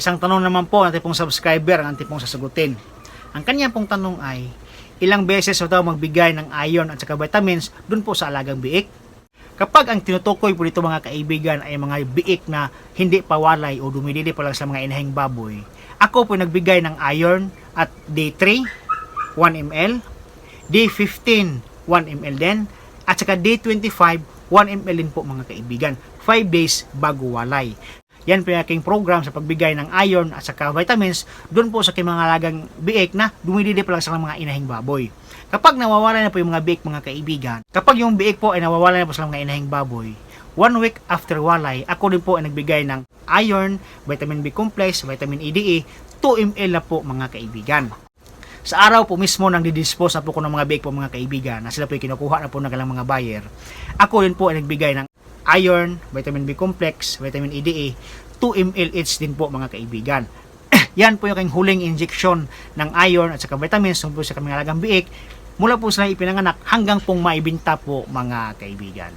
Isang tanong naman po ng pong subscriber ang pong sasagutin. Ang kanya pong tanong ay, ilang beses daw magbigay ng iron at saka vitamins dun po sa alagang biik? Kapag ang tinutukoy po dito mga kaibigan ay mga biik na hindi pawalay o dumidili pa lang sa mga inahing baboy, ako po nagbigay ng iron at day 3, 1 ml, day 15, 1 ml din, at saka day 25, 1 ml din po mga kaibigan. 5 days bago walay. Yan po yung aking program sa pagbigay ng iron at saka vitamins doon po sa aking mga alagang biik na dumidili pa lang sa mga inahing baboy. Kapag nawawala na po yung mga biik mga kaibigan, kapag yung biik po ay nawawala na po sa mga inahing baboy, one week after walay, ako din po ay nagbigay ng iron, vitamin B complex, vitamin E, DE, 2 ml na po mga kaibigan. Sa araw po mismo nang didispose na po ko ng mga biik po mga kaibigan na sila po ay kinukuha na po ng mga buyer. Ako din po ay nagbigay ng iron, vitamin B complex, vitamin E, DE, 2 ml each din po mga kaibigan. Yan po yung aking huling injection ng iron at saka vitamins tungkol sa kaming alagang biik mula po sila ipinanganak hanggang pong maibinta po mga kaibigan.